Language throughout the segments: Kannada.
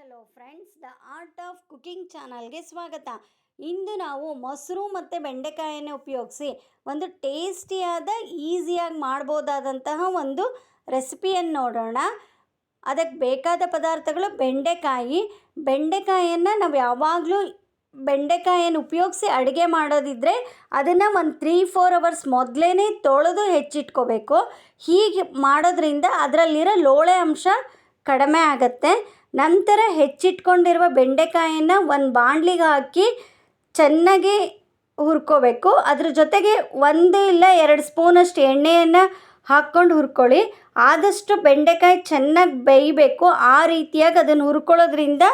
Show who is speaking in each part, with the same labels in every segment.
Speaker 1: Hello friends, the art of cooking ಚಾನಲ್ಗೆ ಸ್ವಾಗತ. ಇಂದು ನಾವು ಮೊಸರು ಮತ್ತು ಬೆಂಡೆಕಾಯನ್ನು ಉಪಯೋಗಿಸಿ ಒಂದು ಟೇಸ್ಟಿಯಾದ, ಈಸಿಯಾಗಿ ಮಾಡ್ಬೋದಾದಂತಹ ಒಂದು ರೆಸಿಪಿಯನ್ನು ನೋಡೋಣ. ಅದಕ್ಕೆ ಬೇಕಾದ ಪದಾರ್ಥಗಳು ಬೆಂಡೆಕಾಯಿ. ಬೆಂಡೆಕಾಯನ್ನು ನಾವು ಯಾವಾಗಲೂ ಬೆಂಡೆಕಾಯನ್ನು ಉಪಯೋಗಿಸಿ ಅಡುಗೆ ಮಾಡೋದಿದ್ದರೆ ಅದನ್ನು ಒಂದು ತ್ರೀ ಫೋರ್ ಅವರ್ಸ್ ಮೊದಲೇ ತೊಳೆದು ಹೆಚ್ಚಿಟ್ಕೋಬೇಕು. ಹೀಗೆ ಮಾಡೋದ್ರಿಂದ ಅದರಲ್ಲಿರೋ ಲೋಳೆ ಅಂಶ ಕಡಿಮೆ ಆಗುತ್ತೆ. ನಂತರ ಹೆಚ್ಚಿಟ್ಕೊಂಡಿರುವ ಬೆಂಡೆಕಾಯನ್ನು ಒಂದು ಬಾಣಲಿಗೆ ಹಾಕಿ ಚೆನ್ನಾಗಿ ಹುರ್ಕೋಬೇಕು. ಅದ್ರ ಜೊತೆಗೆ ಒಂದು ಇಲ್ಲ, ಎರಡು ಸ್ಪೂನಷ್ಟು ಎಣ್ಣೆಯನ್ನು ಹಾಕ್ಕೊಂಡು ಹುರ್ಕೊಳ್ಳಿ. ಆದಷ್ಟು ಬೆಂಡೆಕಾಯಿ ಚೆನ್ನಾಗಿ ಬೇಯಬೇಕು. ಆ ರೀತಿಯಾಗಿ ಅದನ್ನು ಹುರ್ಕೊಳ್ಳೋದ್ರಿಂದ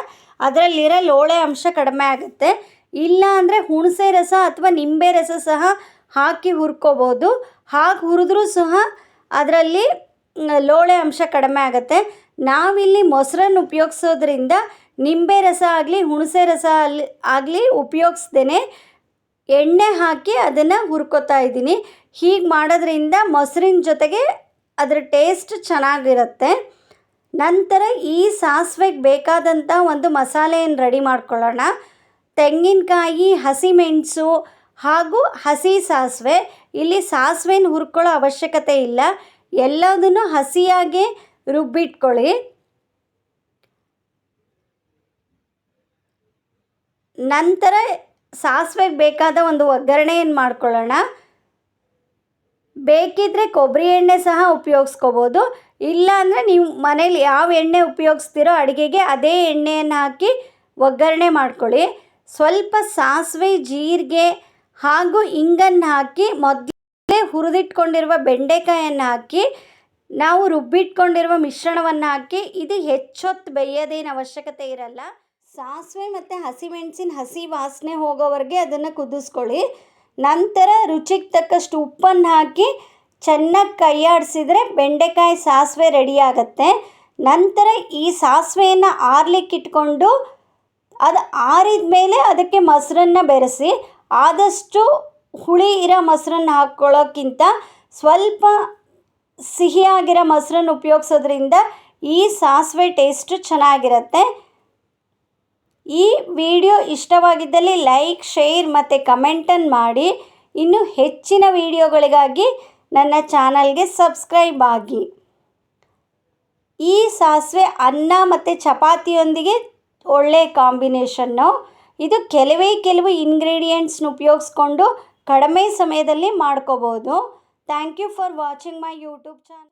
Speaker 1: ಅದರಲ್ಲಿರೋ ಲೋಳೆ ಅಂಶ ಕಡಿಮೆ ಆಗುತ್ತೆ. ಇಲ್ಲ ಅಂದರೆ ಹುಣಸೆ ರಸ ಅಥವಾ ನಿಂಬೆ ರಸ ಸಹ ಹಾಕಿ ಹುರ್ಕೋಬೋದು. ಹಾಗೆ ಹುರಿದ್ರೂ ಸಹ ಅದರಲ್ಲಿ ಲೋಳೆ ಅಂಶ ಕಡಿಮೆ ಆಗುತ್ತೆ. ನಾವಿಲ್ಲಿ ಮೊಸರನ್ನು ಉಪಯೋಗಿಸೋದ್ರಿಂದ ನಿಂಬೆ ರಸ ಆಗಲಿ, ಹುಣಸೆ ರಸ ಅಲ್ಲಿ ಆಗಲಿ ಉಪಯೋಗಿಸ್ದೇ ಎಣ್ಣೆ ಹಾಕಿ ಅದನ್ನು ಹುರ್ಕೋತಾ ಇದ್ದೀನಿ. ಹೀಗೆ ಮಾಡೋದ್ರಿಂದ ಮೊಸರಿನ ಜೊತೆಗೆ ಅದರ ಟೇಸ್ಟ್ ಚೆನ್ನಾಗಿರುತ್ತೆ. ನಂತರ ಈ ಸಾಸಿವೆಗೆ ಬೇಕಾದಂಥ ಒಂದು ಮಸಾಲೆಯನ್ನು ರೆಡಿ ಮಾಡ್ಕೊಳ್ಳೋಣ. ತೆಂಗಿನಕಾಯಿ ಹಸಿಮೆಣಸು ಹಾಗೂ ಹಸಿ ಸಾಸಿವೆ. ಇಲ್ಲಿ ಸಾಸಿವೆನ ಹುರ್ಕೊಳ್ಳೋ ಅವಶ್ಯಕತೆ ಇಲ್ಲ. ಎಲ್ಲದನ್ನು ಹಸಿಯಾಗಿ ರುಬ್ಬಿಟ್ಕೊಳ್ಳಿ. ನಂತರ ಸಾಸಿವೆಗೆ ಬೇಕಾದ ಒಂದು ಒಗ್ಗರಣೆಯನ್ನು ಮಾಡ್ಕೊಳ್ಳೋಣ? ಬೇಕಿದ್ದರೆ ಕೊಬ್ಬರಿ ಎಣ್ಣೆ ಸಹ ಉಪಯೋಗಿಸ್ಕೋಬೋದು. ಇಲ್ಲ ಅಂದರೆ ನೀವು ಮನೇಲಿ ಯಾವ ಎಣ್ಣೆ ಉಪಯೋಗಿಸ್ತೀರೋ ಅಡುಗೆಗೆ ಅದೇ ಎಣ್ಣೆಯನ್ನು ಹಾಕಿ ಒಗ್ಗರಣೆ ಮಾಡ್ಕೊಳ್ಳಿ. ಸ್ವಲ್ಪ ಸಾಸಿವೆ, ಜೀರಿಗೆ ಹಾಗೂ ಇಂಗನ್ನು ಹಾಕಿ ಮೊದಲೇ ಹುರಿದಿಟ್ಕೊಂಡಿರುವ ಬೆಂಡೆಕಾಯನ್ನು ಹಾಕಿ ನಾವು ರುಬ್ಬಿಟ್ಕೊಂಡಿರುವ ಮಿಶ್ರಣವನ್ನು ಹಾಕಿ, ಇದು ಹೆಚ್ಚೊತ್ತು ಬೇಯೋದೇನು ಅವಶ್ಯಕತೆ ಇರಲ್ಲ. ಸಾಸಿವೆ ಮತ್ತು ಹಸಿಮೆಣಸಿನ ಹಸಿ ವಾಸನೆ ಹೋಗೋವರೆಗೆ ಅದನ್ನು ಕುದಿಸ್ಕೊಳ್ಳಿ. ನಂತರ ರುಚಿಗೆ ತಕ್ಕಷ್ಟು ಉಪ್ಪನ್ನು ಹಾಕಿ ಚೆನ್ನಾಗಿ ಕೈಯಾಡಿಸಿದ್ರೆ ಬೆಂಡೆಕಾಯಿ ಸಾಸಿವೆ ರೆಡಿ ಆಗುತ್ತೆ. ನಂತರ ಈ ಸಾಸಿವೆಯನ್ನು ಆರ್ಲಿಕ್ಕೆ ಇಟ್ಕೊಂಡು ಅದು ಆರಿದ ಮೇಲೆ ಅದಕ್ಕೆ ಮೊಸರನ್ನು ಬೆರೆಸಿ, ಆದಷ್ಟು ಹುಳಿ ಇರೋ ಮೊಸರನ್ನು ಹಾಕ್ಕೊಳ್ಳೋಕ್ಕಿಂತ ಸ್ವಲ್ಪ ಸಿಹಿಯಾಗಿರೋ ಮೊಸರನ್ನು ಉಪಯೋಗಿಸೋದ್ರಿಂದ ಈ ಸಾಸಿವೆ ಟೇಸ್ಟು ಚೆನ್ನಾಗಿರುತ್ತೆ. ಈ ವಿಡಿಯೋ ಇಷ್ಟವಾಗಿದ್ದಲ್ಲಿ ಲೈಕ್, ಶೇರ್ ಮತ್ತು ಕಮೆಂಟನ್ನು ಮಾಡಿ. ಇನ್ನು ಹೆಚ್ಚಿನ ವಿಡಿಯೋಗಳಿಗಾಗಿ ನನ್ನ ಚಾನಲ್ಗೆ ಸಬ್ಸ್ಕ್ರೈಬ್ ಆಗಿ. ಈ ಸಾಸಿವೆ ಅನ್ನ ಮತ್ತು ಚಪಾತಿಯೊಂದಿಗೆ ಒಳ್ಳೆಯ ಕಾಂಬಿನೇಷನ್ನು. ಇದು ಕೆಲವೇ ಕೆಲವು ಇಂಗ್ರೀಡಿಯೆಂಟ್ಸ್ನ ಉಪಯೋಗಿಸ್ಕೊಂಡು ಕಡಿಮೆ ಸಮಯದಲ್ಲಿ ಮಾಡ್ಕೋಬೋದು. Thank you for watching my YouTube channel.